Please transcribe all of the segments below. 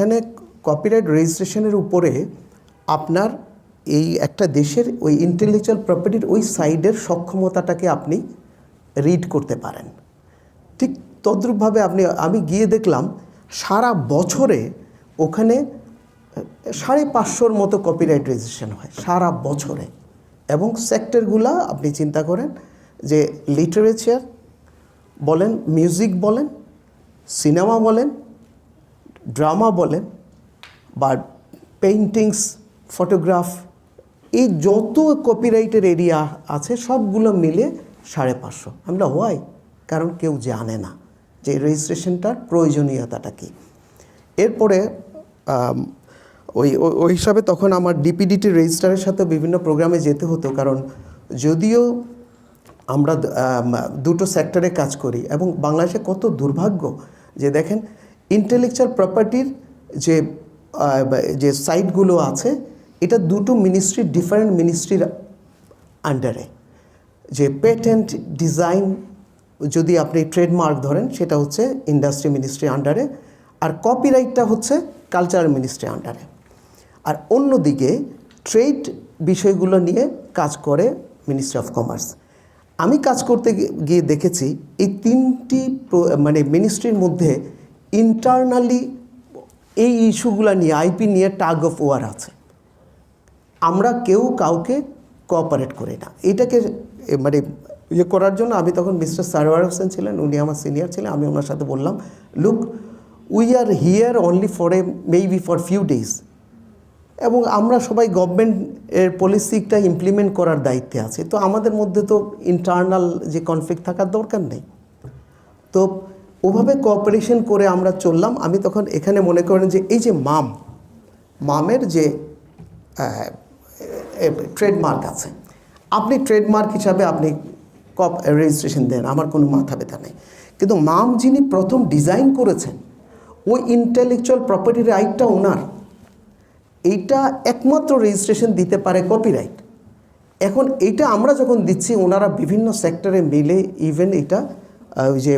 এখানে কপিরাইট রেজিস্ট্রেশনের উপরে আপনার এই একটা দেশের ওই ইন্টেলেকচুয়াল প্রপার্টির ওই সাইডের সক্ষমতাটাকে আপনি রিড করতে পারেন। ঠিক তদ্রূপভাবে আপনি, আমি গিয়ে দেখলাম, সারা বছরে ওখানে সাড়ে পাঁচশোর মতো কপিরাইট রেজিস্ট্রেশন হয়, সারা বছরে। এবং সেক্টরগুলা আপনি চিন্তা করেন যে লিটারেচার বলেন মিউজিক বলেন সিনেমা বলেন ড্রামা বলেন বা পেইন্টিংস ফটোগ্রাফ এই যত কপিরাইটের এরিয়া আছে সবগুলো মিলে সাড়ে পাঁচশো। আমরা হোয়াই কারণ কেউ জানে না যে রেজিস্ট্রেশনটার প্রয়োজনীয়তাটা কী। এরপরে ওই ওই- হিসাবে তখন আমার ডিপিডিটি রেজিস্টারের সাথে বিভিন্ন প্রোগ্রামে যেতে হতো। কারণ যদিও আমরা দুটো সেক্টরে কাজ করি এবং বাংলাদেশে কত দুর্ভাগ্য যে দেখেন ইন্টেলেকচুয়াল প্রপার্টির যে যে সাইটগুলো আছে, এটা দুটো মিনিস্ট্রি ডিফারেন্ট মিনিস্ট্রির আন্ডারে যে পেটেন্ট ডিজাইন যদি আপনি ট্রেডমার্ক ধরেন, সেটা হচ্ছে ইন্ডাস্ট্রি মিনিস্ট্রি আন্ডারে আর কপিরাইটটা হচ্ছে কালচারাল মিনিস্ট্রি আন্ডারে আর অন্যদিকে ট্রেড বিষয়গুলো নিয়ে কাজ করে মিনিস্ট্রি অফ কমার্স আমি কাজ করতে গিয়ে দেখেছি, এই তিনটি মানে মিনিস্ট্রির মধ্যে ইন্টারনালি এই ইস্যুগুলো নিয়ে আইপি নিয়ে টাগ অফ ওয়ার আছে। আমরা কেউ কাউকে কোঅপারেট করি না। এটাকে মানে ইয়ে করার জন্য আমি তখন মিস্টার সারওয়ার হোসেন ছিলেন, উনি আমার সিনিয়র ছিলেন, আমি ওনার সাথে বললাম look we are here only for a maybe for few days এবং আমরা সবাই গভর্নমেন্ট এর পলিসিটা ইমপ্লিমেন্ট করার দায়িত্বে আছে। তো আমাদের মধ্যে তো ইন্টারনাল যে কনফ্লিক্ট থাকার দরকার নেই। তো ওভাবে কোঅপারেশন করে আমরা চললাম। আমি তখন এখানে মনে করেন যে এই যে মাম, মামের যে ট্রেডমার্ক আছে, আপনি ট্রেডমার্ক হিসাবে আপনি কপ রেজিস্ট্রেশন দেন, আমার কোনো মাথা ব্যথা নেই। কিন্তু মাম যিনি প্রথম ডিজাইন করেছেন, ওই ইন্টেলেকচুয়াল প্রপার্টি রাইটটা ওনার। এইটা একমাত্র রেজিস্ট্রেশন দিতে পারে কপিরাইট এখন এইটা আমরা যখন দিচ্ছি, ওনারা বিভিন্ন সেক্টরে মিলে ইভেন এটা ওই যে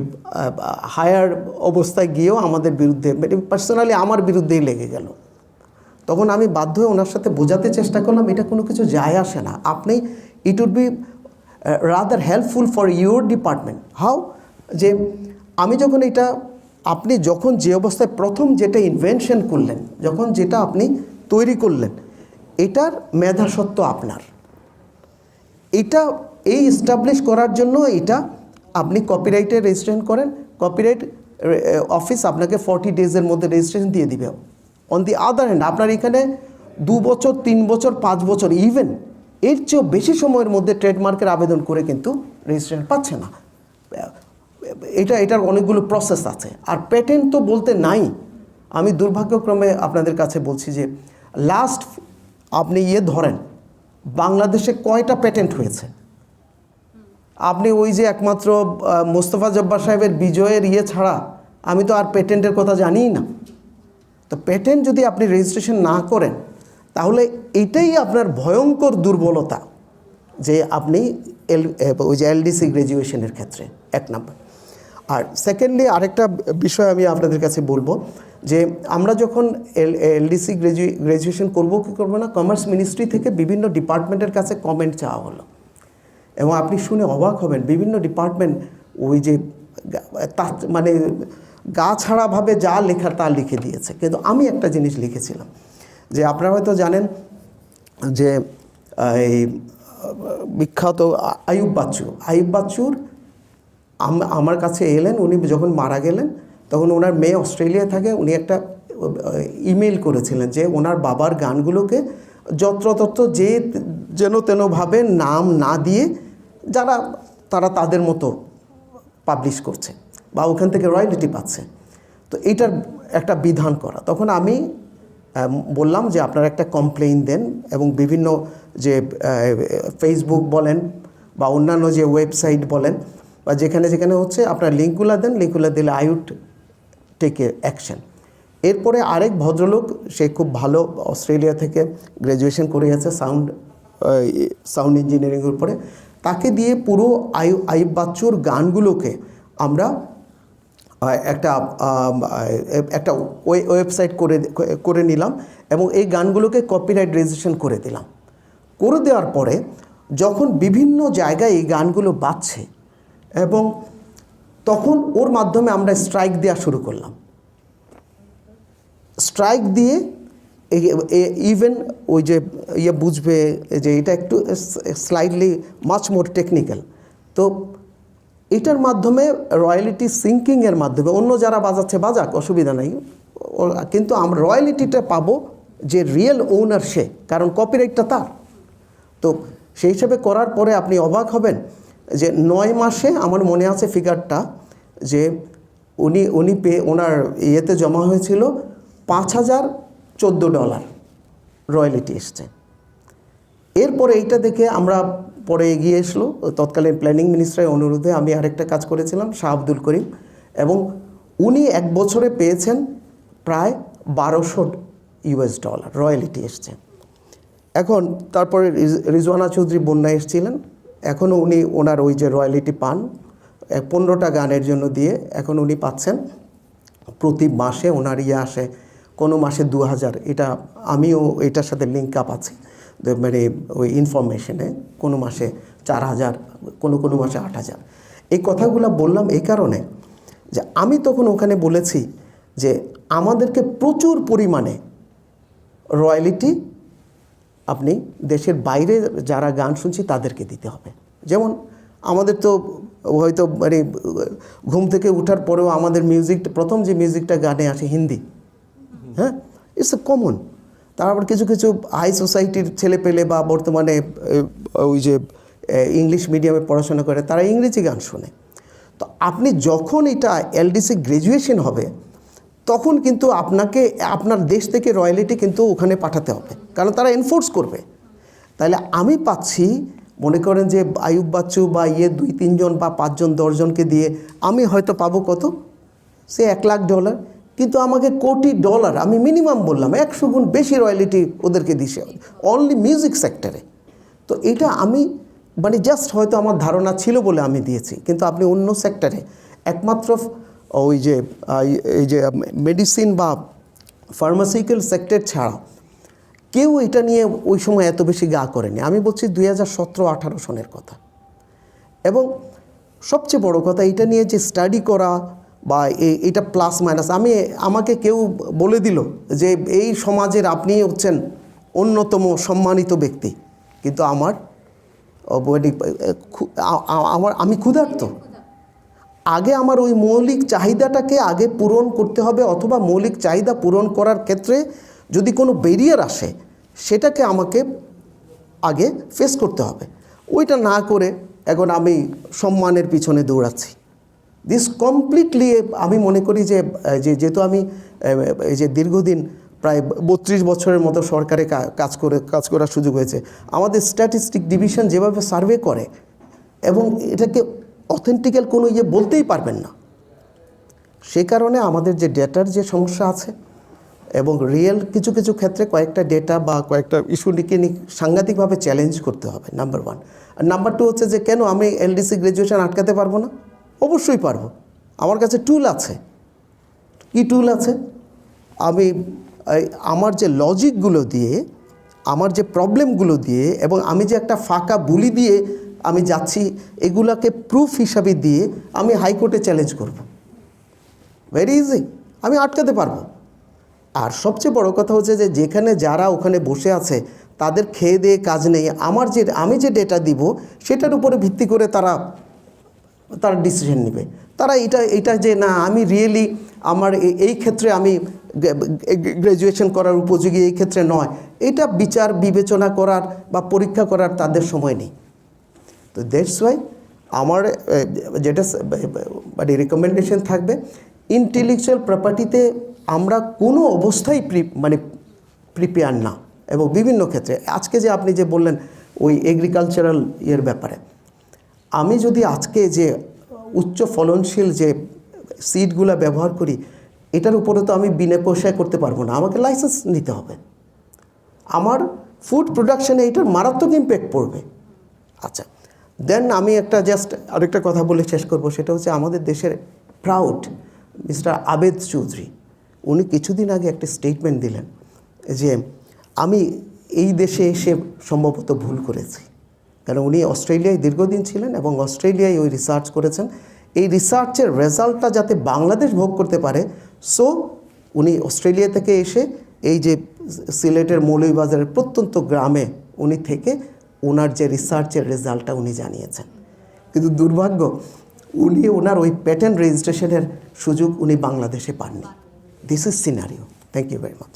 হায়ার অবস্থায় গিয়েও আমাদের বিরুদ্ধে মানে পার্সোনালি আমার বিরুদ্ধেই লেগে গেল। তখন আমি বাধ্য হয়ে ওনার সাথে বোঝাতে চেষ্টা করলাম, এটা কোনো কিছু যায় আসে না। আপনি it would be rather helpful for your department how যে, আমি যখন এটা, আপনি যখন যে অবস্থায় প্রথম যেটা ইনভেনশন করলেন, যখন যেটা আপনি তৈরি করলেন, এটার মেধাসত্ব আপনার। এটা, এই এস্টাবলিশ করার জন্য এটা আপনি কপিরাইটে রেজিস্ট্রেশন করেন কপিরাইট অফিস আপনাকে ফর্টি ডেজের মধ্যে রেজিস্ট্রেশন দিয়ে দিবে। অন দি আদার হ্যান্ড আপনার এখানে দু বছর, তিন বছর, পাঁচ বছর ইভেন এর চেয়েও বেশি সময়ের মধ্যে ট্রেডমার্কের আবেদন করে কিন্তু রেজিস্ট্রেশন পাচ্ছে না। এটা, এটার অনেকগুলো প্রসেস আছে। আর প্যাটেন্ট তো বলতে নাই। আমি দুর্ভাগ্যক্রমে আপনাদের কাছে বলছি যে লাস্ট আপনি ইয়ে ধরেন, বাংলাদেশে কয়টা প্যাটেন্ট হয়েছে? আপনি ওই যে একমাত্র মোস্তফা জব্বার সাহেবের বিজয়ের ইয়ে ছাড়া আমি তো আর পেটেন্টের কথা জানিই না। তো পেটেন্ট যদি আপনি রেজিস্ট্রেশন না করেন, তাহলে এটাই আপনার ভয়ঙ্কর দুর্বলতা যে আপনি এল ওই যে এলডিসি গ্র্যাজুয়েশনের ক্ষেত্রে, এক নম্বর। আর সেকেন্ডলি আরেকটা বিষয় আমি আপনাদের কাছে বলব যে আমরা যখন এল এলডিসি গ্র্যাজুয়ে গ্র্যাজুয়েশন করব কি করব না কমার্স মিনিস্ট্রি থেকে বিভিন্ন ডিপার্টমেন্টের কাছে কমেন্ট চাওয়া হলো। এবং আপনি শুনে অবাক হবেন। বিভিন্ন ডিপার্টমেন্ট ওই যে তা মানে গা ছাড়াভাবে যা লেখা তা লিখে দিয়েছে। কিন্তু আমি একটা জিনিস লিখেছিলাম যে আপনারা হয়তো জানেন যে এই, বিখ্যাত আয়ুব বাচ্চু। আয়ুব বাচ্চুর আমার কাছে এলেন, উনি যখন মারা গেলেন, তখন ওনার মেয়ে অস্ট্রেলিয়া থাকে, উনি একটা ইমেল করেছিলেন যে ওনার বাবার গানগুলোকে যত্রতত্র যে যেন তেনভাবে নাম না দিয়ে যারা, তারা তাদের মতো পাবলিশ করছে বা ওখান থেকে রয়্যালিটি পাচ্ছে। তো এইটার একটা বিধান করা। তখন আমি বললাম যে আপনারা একটা কমপ্লেইন দেন এবং বিভিন্ন যে ফেসবুক বলেন বা অন্যান্য যে ওয়েবসাইট বলেন বা যেখানে যেখানে হচ্ছে আপনার লিঙ্কগুলো দেন লিঙ্কগুলো দিলে আইউড টেকে অ্যাকশন এরপরে আরেক ভদ্রলোক, সে খুব ভালো অস্ট্রেলিয়া থেকে গ্র্যাজুয়েশন করে গেছে সাউন্ড সাউন্ড ইঞ্জিনিয়ারিংয়ের উপরে। তাকে দিয়ে পুরো আয়ু আইব বাচ্চুর গানগুলোকে আমরা একটা একটা ওয়ে- ওয়েবসাইট করে করে নিলাম এবং এই গানগুলোকে কপিরাইট রেজিস্ট্রেশন করে দিলাম। করে দেওয়ার পরে যখন বিভিন্ন জায়গায় এই গানগুলো বাজছে এবং তখন ওর মাধ্যমে আমরা স্ট্রাইক দেওয়া শুরু করলাম। স্ট্রাইক দিয়ে ইভেন ওই যে ইয়ে বুঝবে যে এটা একটু স্লাইডলি মাচ মোর টেকনিক্যাল তো এটার মাধ্যমে রয়্যালিটি সিঙ্কিংয়ের মাধ্যমে, অন্য যারা বাজাচ্ছে বাজাক, অসুবিধা নেই। কিন্তু আমরা রয়্যালিটিটা পাবো যে রিয়েল ওনার সে, কারণ কপিরাইটটা তার। তো সেই হিসাবে করার পরে আপনি অবাক হবেন যে নয় মাসে আমার মনে আছে ফিগারটা যে উনি উনি পে, ওনার ইয়েতে জমা হয়েছিল পাঁচ হাজার চোদ্দ ডলার রয়্যালিটি এসছে। এরপরে এইটা দেখে আমরা পরে এগিয়ে এসলো। তৎকালীন প্ল্যানিং মিনিস্ট্রের অনুরোধে আমি আরেকটা কাজ করেছিলাম, শাহ আব্দুল করিম। এবং উনি এক বছরে পেয়েছেন প্রায় বারোশো ইউএস ডলার রয়্যালিটি এসছে। এখন তারপরে রিজ- রিজওয়ানা চৌধুরী বন্যা এসেছিলেন। এখনও উনি ওনার ওই যে রয়্যালিটি পান পনেরোটা গানের জন্য দিয়ে এখন উনি পাচ্ছেন। প্রতি মাসে ওনার ইয়ে আসে কোনো মাসে দু হাজার, এটা আমিও এটার সাথে লিঙ্ক আপ আছি। মানে ওই ইনফরমেশনে কোনো মাসে চার হাজার, কোনো কোনো মাসে আট হাজার। এই কথাগুলো বললাম এই কারণে যে আমি তখন ওখানে বলেছি যে আমাদেরকে প্রচুর পরিমাণে রয়্যালিটি আপনি দেশের বাইরে যারা গান শুনছি তাদেরকে দিতে হবে। যেমন আমাদের তো হয়তো মানে ঘুম থেকে ওঠার পরেও আমাদের মিউজিক প্রথম যে মিউজিকটা গানে আসে হিন্দি হ্যাঁ? ইটস এ কমন তার আবার কিছু কিছু হাই সোসাইটির ছেলে পেলে বা বর্তমানে ওই যে ইংলিশ মিডিয়ামে পড়াশোনা করে, তারা ইংরেজি গান শোনে। তো আপনি যখন এটা এলডিসি গ্র্যাজুয়েশন হবে, তখন কিন্তু আপনাকে, আপনার দেশ থেকে রয়্যালিটি কিন্তু ওখানে পাঠাতে হবে। কারণ তারা এনফোর্স করবে। তাহলে আমি পাচ্ছি, মনে করেন যে আয়ুব বাচ্চু বা ইয়ে দুই, তিনজন বা পাঁচজন, দশজনকে দিয়ে আমি হয়তো পাবো কত? সে এক লাখ ডলার কিন্তু আমাকে কোটি ডলার, আমি মিনিমাম বললাম, একশো গুণ বেশি রয়্যালিটি ওদেরকে দিছে। অনলি মিউজিক সেক্টরে তো এটা আমি মানে জাস্ট হয়তো আমার ধারণা ছিল বলে আমি দিয়েছি, কিন্তু আপনি অন্য সেক্টরে একমাত্র ওই যে এই যে মেডিসিন বা ফার্মাসিউটিক্যাল সেক্টর ছাড়া কেউ এটা নিয়ে ওই সময় এত বেশি গা করেনি। আমি বলছি দুই হাজার সতেরো, আঠারো সনের কথা। এবং সবচেয়ে বড় কথা, এটা নিয়ে যে স্টাডি করা বা এটা প্লাস মাইনাস আমি, আমাকে কেউ বলে দিল যে এই সমাজের আপনি হচ্ছেন অন্যতম সম্মানিত ব্যক্তি। কিন্তু আমার আমার, আমি ক্ষুধার্ত। আগে আমার ওই মৌলিক চাহিদাটাকে আগে পূরণ করতে হবে অথবা মৌলিক চাহিদা পূরণ করার ক্ষেত্রে যদি কোনো ব্যারিয়ার আসে, সেটাকে আমাকে আগে ফেস করতে হবে। ওইটা না করে এখন আমি সম্মানের পিছনে দৌড়াচ্ছি। দিস কমপ্লিটলি আমি মনে করি যে যেহেতু আমি এই যে দীর্ঘদিন প্রায় বত্রিশ বছরের মতো সরকারে কাজ করে, কাজ করার সুযোগ হয়েছে, আমাদের স্ট্যাটিস্টিক ডিভিশন যেভাবে সার্ভে করে, এবং এটাকে অথেন্টিক্যাল কোনো ইয়ে বলতেই পারবেন না। সে কারণে আমাদের যে ডেটার যে সমস্যা আছে, এবং রিয়েল কিছু কিছু ক্ষেত্রে কয়েকটা ডেটা বা কয়েকটা ইস্যুটিকে নিয়ে সাংঘাতিকভাবে চ্যালেঞ্জ করতে হবে নাম্বার ওয়ান আর নাম্বার টু হচ্ছে যে, কেন আমি এলডিসি গ্র্যাজুয়েশন আটকাতে পারব না? অবশ্যই পারব। আমার কাছে টুল আছে। কী টুল আছে? আমি আমার যে লজিকগুলো দিয়ে, আমার যে প্রবলেমগুলো দিয়ে, এবং আমি যে একটা ফাঁকা বুলি দিয়ে আমি যাচ্ছি, এগুলাকে প্রুফ হিসাবে দিয়ে আমি হাইকোর্টে চ্যালেঞ্জ করব। ভেরি ইজি আমি আটকাতে পারব। আর সবচেয়ে বড় কথা হচ্ছে যে, যেখানে যারা ওখানে বসে আছে, তাদের খেয়ে দিয়ে কাজ নেই। আমার যে, আমি যে ডেটা দিব, সেটার উপরে ভিত্তি করে তারা তারা ডিসিশন নেবে। তারা এটা এটা যে না, আমি রিয়েলি আমার এই ক্ষেত্রে আমি গ্র্যাজুয়েশন করার উপযোগী এই ক্ষেত্রে নয়। এটা বিচার, বিবেচনা করার বা পরীক্ষা করার তাদের সময় নেই। তো দ্যাটস ওয়াই আমার যেটা মানে রেকমেন্ডেশন থাকবে ইন্টেলেকচুয়াল প্রপার্টিতে আমরা কোনো অবস্থায় প্রি মানে প্রিপেয়ার না। এবং বিভিন্ন ক্ষেত্রে, আজকে যে আপনি যে বললেন ওই এগ্রিকালচারাল ইয়ের ব্যাপারে আমি যদি আজকে যে উচ্চ ফলনশীল যে সিডগুলো ব্যবহার করি, এটার উপরে তো আমি বিনা পয়সায় করতে পারব না। আমাকে লাইসেন্স নিতে হবে। আমার ফুড প্রোডাকশানে এটার মারাত্মক ইম্প্যাক্ট পড়বে। আচ্ছা দেন আমি একটা জাস্ট আরেকটা কথা বলে শেষ করব, সেটা হচ্ছে আমাদের দেশের প্রাউড মিস্টার আবেদ চৌধুরী, উনি কিছুদিন আগে একটা স্টেটমেন্ট দিলেন যে, আমি এই দেশে এসে সম্ভবত ভুল করেছি। কারণ উনি অস্ট্রেলিয়ায় দীর্ঘদিন ছিলেন এবং অস্ট্রেলিয়ায় ওই রিসার্চ করেছেন। এই রিসার্চের রেজাল্টটা যাতে বাংলাদেশ ভোগ করতে পারে সো উনি অস্ট্রেলিয়া থেকে এসে এই যে সিলেটের মৌলভীবাজারের প্রত্যন্ত গ্রামে উনি থেকে ওনার যে রিসার্চের রেজাল্টটা উনি জানিয়েছেন। কিন্তু দুর্ভাগ্য, উনি ওনার ওই প্যাটেন্ট রেজিস্ট্রেশনের সুযোগ উনি বাংলাদেশে পাননি। This is scenario thank you very much